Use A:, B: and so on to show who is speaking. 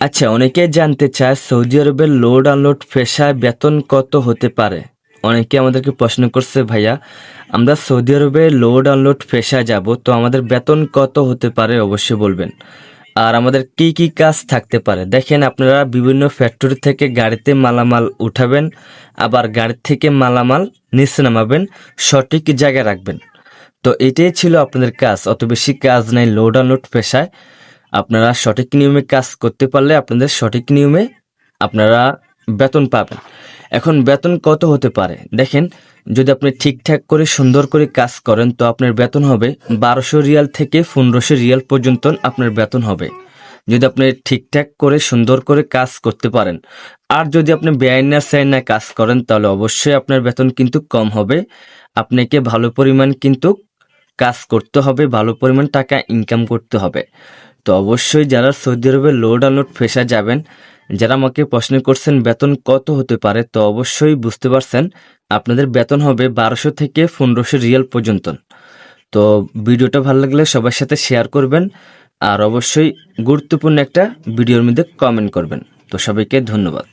A: আচ্ছা অনেকে জানতে চায় সৌদি আরবের লোড আনলোড পেশায় বেতন কত হতে পারে। অনেকে আমাদেরকে প্রশ্ন করছে, ভাইয়া, আমরা সৌদি আরবে লোড আনলোড পেশায় যাব, তো আমাদের বেতন কত হতে পারে? অবশ্যই বলবেন। আর আমাদের কি কি কাজ থাকতে পারে? দেখেন, আপনারা বিভিন্ন ফ্যাক্টরি থেকে গাড়িতে মালামাল উঠাবেন, আবার গাড়ি থেকে মালামাল নিচে নামাবেন, সঠিক জায়গায় রাখবেন। তো এটাই ছিল আপনাদের কাজ। অত বেশি কাজ নাই লোড আনলোড পেশায় আপনারা সঠিক নিয়মে কাজ করতে পারলে আপনাদের সঠিক নিয়মে আপনারা বেতন পাবেন। এখন বেতন কত হতে পারে? দেখেন, যদি আপনি ঠিকঠাক করে সুন্দর করে কাজ করেন, তো আপনার বেতন হবে বারোশো রিয়াল থেকে পনেরোশো রিয়াল পর্যন্ত আপনার বেতন হবে। যদি আপনি ঠিকঠাক করে সুন্দর করে কাজ করতে পারেন, আর যদি আপনি বেআইনা সাইনা কাজ করেন, তাহলে অবশ্যই আপনার বেতন কিন্তু কম হবে। আপনাকে ভালো পরিমাণ কিন্তু কাজ করতে হবে, ভালো পরিমাণ টাকা ইনকাম করতে হবে। তো অবশ্যই যারা সৌদি আরবে লোড আনলোড ফেসা যাবেন, যারা আমাকে প্রশ্ন করছেন বেতন কত হতে পারে, তো অবশ্যই বুঝতে পারছেন আপনাদের বেতন হবে বারোশো থেকে পনেরোশো রিয়াল পর্যন্ত। তো ভিডিওটা ভালো লাগলে সবার সাথে শেয়ার করবেন আর অবশ্যই গুরুত্বপূর্ণ একটা ভিডিওর মধ্যে কমেন্ট করবেন। তো সবাইকে ধন্যবাদ।